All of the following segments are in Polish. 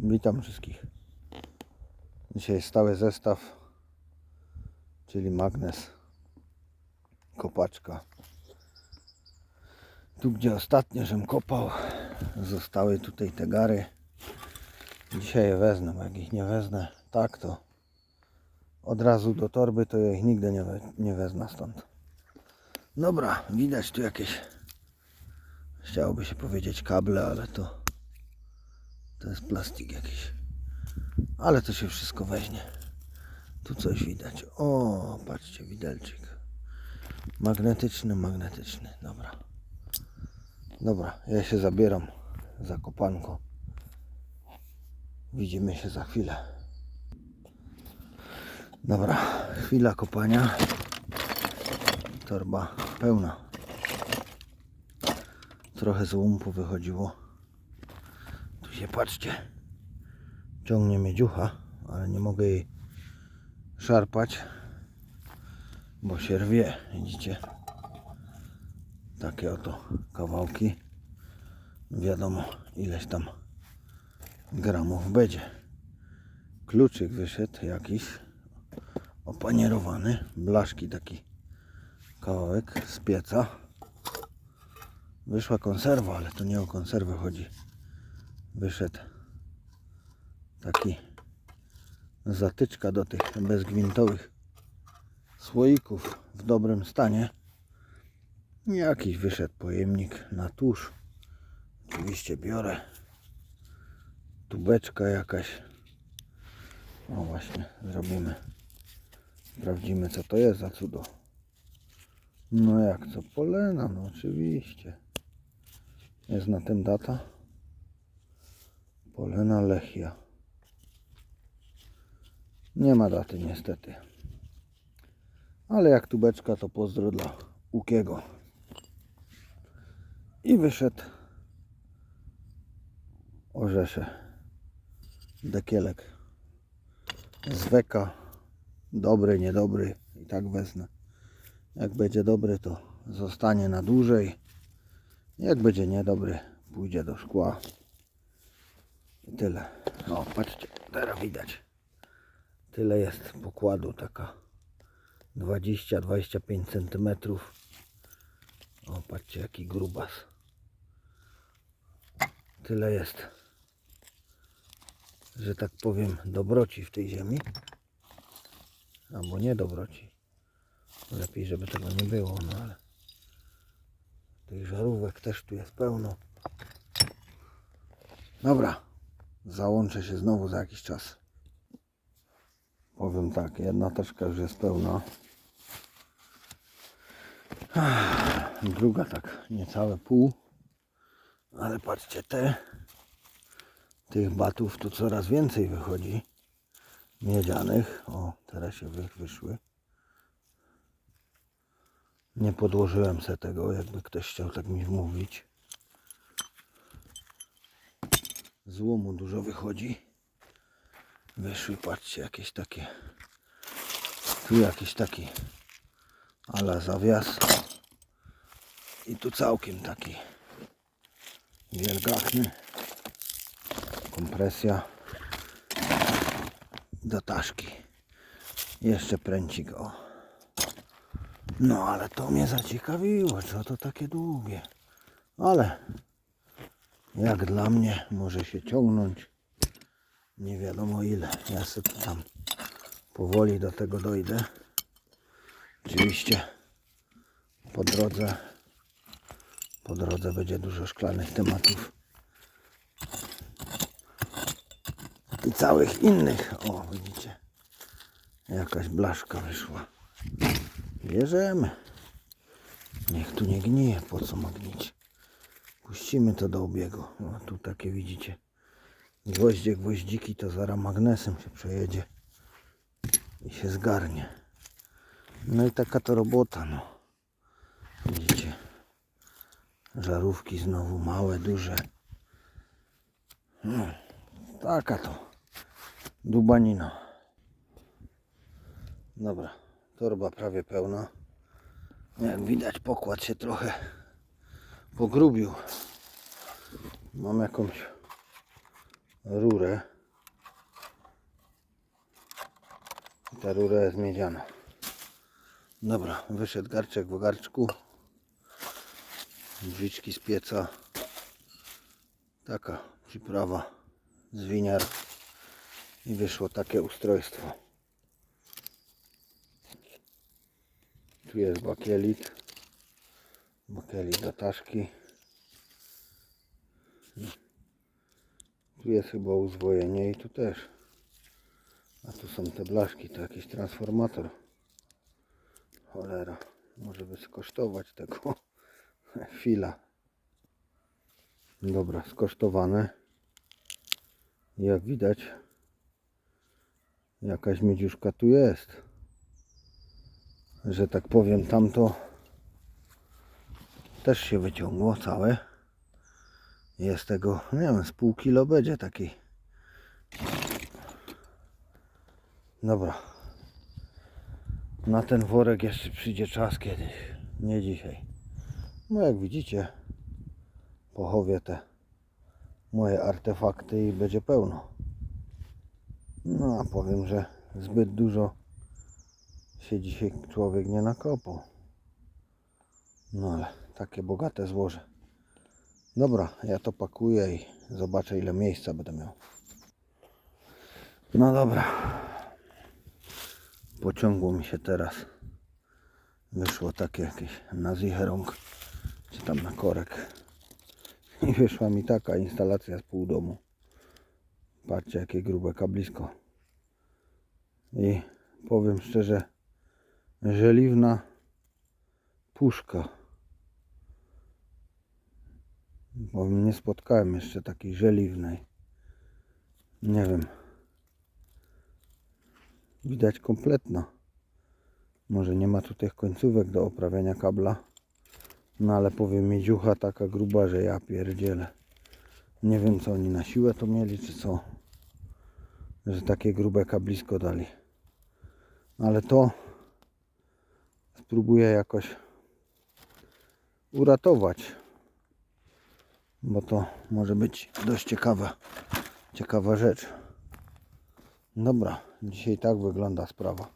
Witam wszystkich. Dzisiaj stały zestaw, czyli magnes, kopaczka. Tu gdzie ostatnio żem kopał, zostały tutaj te gary. Dzisiaj je wezmę, bo jak ich nie wezmę tak to od razu do torby to ja ich nigdy nie, we, nie wezmę stąd. Dobra, widać tu jakieś chciałoby się powiedzieć kable, ale to to jest plastik jakiś. Ale to się wszystko weźmie. Tu coś widać. O, patrzcie, widelczyk. Magnetyczny, magnetyczny. Dobra. Dobra, ja się zabieram za kopanko. Widzimy się za chwilę. Dobra, chwila kopania. Torba pełna. Trochę z łumpu wychodziło. Się patrzcie. Ciągnie mnie dziucha, ale nie mogę jej szarpać, bo się rwie. Widzicie? Takie oto kawałki. Wiadomo, ileś tam gramów będzie. Kluczyk wyszedł jakiś opanierowany. Blaszki taki kawałek z pieca. Wyszła konserwa, ale to nie o konserwę chodzi wyszedł taki zatyczka do tych bezgwintowych słoików w dobrym stanie. Jakiś wyszedł pojemnik na tusz. Oczywiście biorę tubeczka jakaś. O właśnie, zrobimy. Sprawdzimy co to jest za cudo. No jak co? Polena, no oczywiście. Jest na tym data. Polena Lechia. Nie ma daty niestety. Ale jak tubeczka to pozdro dla Łukiego. I wyszedł orzesze. Dekielek. Z weka. Dobry, niedobry. I tak wezmę. Jak będzie dobry to zostanie na dłużej. Jak będzie niedobry pójdzie do szkła. I tyle. O, patrzcie, teraz widać. Tyle jest pokładu, taka 20-25 cm. O, patrzcie, jaki grubas. Tyle jest, że tak powiem, dobroci w tej ziemi. Albo nie dobroci. Lepiej, żeby tego nie było, no ale tych żarówek też tu jest pełno. Dobra, załączę się znowu za jakiś czas. Powiem tak, jedna teczka już jest pełna. Druga tak niecałe pół. Ale patrzcie, te tych batów tu coraz więcej wychodzi. Miedzianych. O, teraz się wy, wyszły. Nie podłożyłem se tego, jakby ktoś chciał tak mi wmówić. Z łomu dużo wychodzi. Wyszły, patrzcie, jakieś takie. Tu jakiś taki ala zawias. I tu całkiem taki wielgachny. Kompresja do taszki. Jeszcze pręcik, o. No ale to mnie zaciekawiło, co to takie długie. Ale jak dla mnie może się ciągnąć nie wiadomo ile. Ja sobie tam powoli do tego dojdę. Oczywiście po drodze po drodze będzie dużo szklanych tematów i całych innych. O, widzicie, jakaś blaszka wyszła. Bierzemy. Niech tu nie gnije, po co ma gnić. Puścimy to do obiegu. O, tu takie widzicie. Gwoździe, gwoździki to zaraz magnesem się przejedzie i się zgarnie. No i taka to robota, no. Widzicie. Żarówki znowu małe, duże. No, taka to dubanina. Dobra, torba prawie pełna. Jak widać pokład się trochę pogrubił. Mam jakąś rurę. Ta rura jest miedziana. Dobra, wyszedł garczek w garczku. Drzwiczki z pieca. Taka przyprawa z winiar. I wyszło takie ustrojstwo. Tu jest bakielit. Bakielit do taszki. Tu jest chyba uzwojenie i tu też. A tu są te blaszki, to jakiś transformator. Cholera, może by skosztować tego fila. Dobra, skosztowane. Jak widać, jakaś miedziuszka tu jest. Że tak powiem, tamto też się wyciągło całe. Jest tego, nie wiem, z pół kilo będzie taki. Dobra. Na ten worek jeszcze przyjdzie czas kiedyś. Nie dzisiaj. No jak widzicie, pochowię te moje artefakty i będzie pełno. No a powiem, że zbyt dużo się dzisiaj człowiek nie nakopał. No ale takie bogate złoże. Dobra, ja to pakuję i zobaczę ile miejsca będę miał. No dobra. Pociągło mi się teraz. Wyszło takie jakieś na zicherąg, czy tam na korek. I wyszła mi taka instalacja z pół domu. Patrzcie jakie grube kablisko. I powiem szczerze, żeliwna puszka. Bo nie spotkałem jeszcze takiej żeliwnej. Nie wiem. Widać kompletna. Może nie ma tu tych końcówek do oprawiania kabla. No ale powiem miedziucha taka gruba, że ja pierdzielę. Nie wiem co oni na siłę to mieli, czy co. Że takie grube kablisko dali. Ale to spróbuję jakoś uratować bo to może być dość ciekawa, ciekawa rzecz. Dobra, dzisiaj tak wygląda sprawa.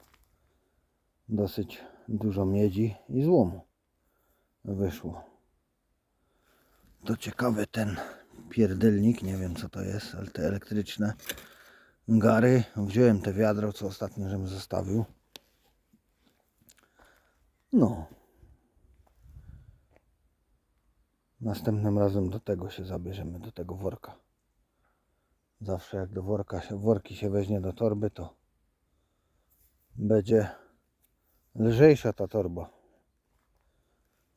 Dosyć dużo miedzi i złomu wyszło. To ciekawy ten pierdelnik, nie wiem co to jest, ale te elektryczne gary. Wziąłem te wiadro, co ostatnio żem zostawił. No, Następnym razem do tego się zabierzemy, do tego worka. Zawsze jak do worka się, worki się weźmie do torby, to będzie lżejsza ta torba.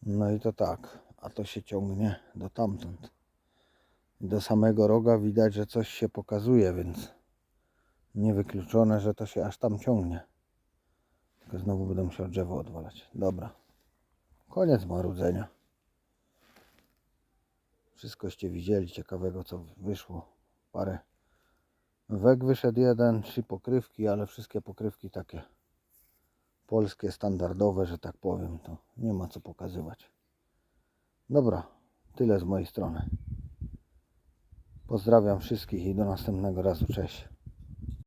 No i to tak, a to się ciągnie do tamtąd. Do samego roga widać, że coś się pokazuje, więc niewykluczone, że to się aż tam ciągnie. Tylko znowu będę musiał drzewo odwalać. Dobra. Koniec marudzenia. Wszystkoście widzieli ciekawego co wyszło. Parę wek wyszedł jeden, trzy pokrywki, ale wszystkie pokrywki takie polskie, standardowe, że tak powiem. To nie ma co pokazywać. Dobra, tyle z mojej strony. Pozdrawiam wszystkich i do następnego razu. Cześć.